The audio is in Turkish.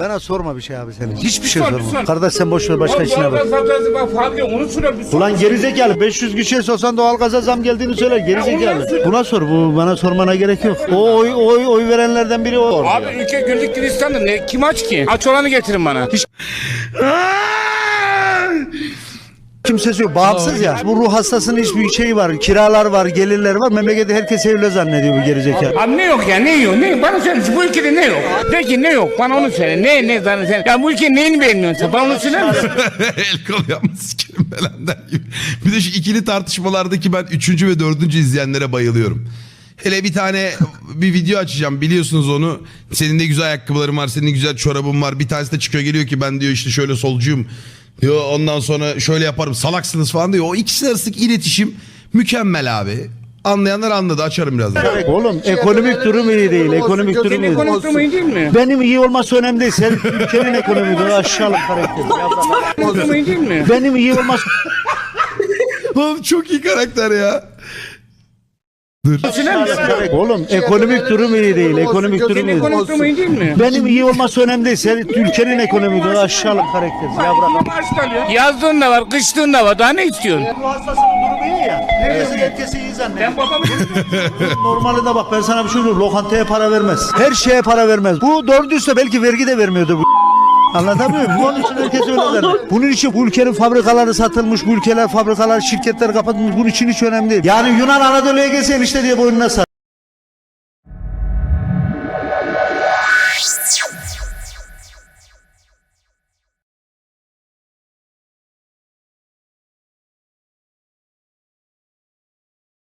Bana sorma bir şey abi senin. Hiçbir şey Sor, sorma. sor. Kardeş sen boş ver başka işine bak. Doğalgaz bak Fadli onu soruyor. bir sor. Ulan gerizekalı 500 kişiye sorsan doğalgaza zam geldiğini söyler gerizekalı. Buna sor bu bana sormana gerek yok. O oy oy oy verenlerden biri o. Abi ülke güllük gülistanlı ne? Kim aç ki? Aç olanı getirin bana. Hiç... Kimsesi yok bağımsız ya. Bu ruh hastasının hiçbir şeyi var. Kiralar var, gelirler var. Memlekette herkes evli zannediyor bu gerizekalı. Abi ne yok ya ne yok ne? Bana söyle bu ülkede ne yok? De ki ne yok? Bana onu söyle. Ne ne sana sen? Ya bu ülkenin neyini beğenmiyorsun sen? Bana onu söyler misin? El kol yapma sikerim belenden gibi. Bir de şu ikili tartışmalardaki ben üçüncü ve dördüncü izleyenlere bayılıyorum. Hele bir tane bir video açacağım biliyorsunuz onu. Senin de güzel ayakkabıların var, senin de güzel çorabın var. Bir tanesi de çıkıyor geliyor ki ben diyor işte şöyle solcuyum. Diyor ondan sonra şöyle yaparım salaksınız falan diyor. O ikisi arasındaki iletişim mükemmel abi. Anlayanlar anladı açarım birazdan. Oğlum ekonomik durum iyi değil. Ekonomik durum iyi değil. Ekonomik durumu iyi değil mi? Benim iyi olması önemli değil. Sen ülkenin ekonomik durumu aşağılık karakter. Ekonomik durumu iyi değil mi? Benim iyi olması Oğlum çok iyi karakter ya. Dur. Oğlum ekonomik durum iyi değil. Ekonomik durum iyi değil. Ekonomik durumu iyi değil mi? Benim iyi olması önemli değil. Sen ülkenin ekonomik durumu aşağılık karakter. Ya bırak. Yazdığın da var, kıştığın da var. Daha ne istiyorsun? Bu hastasının durumu iyi ya. Herkes herkesi iyi zannediyor. Ben babamı Normalde bak ben sana bir şey söyleyeyim. Lokantaya para vermez. Her şeye para vermez. Bu doğru düzse belki vergi de vermiyordu bu. Anlatabiliyor muyum? Bunun için herkes öyle zannediyor. Bunun için bu ülkenin fabrikaları satılmış, bu ülkeler fabrikalar, şirketler kapatılmış. Bunun için hiç önemli değil. Yani Yunan Anadolu'ya gelse işte diye boynuna sar.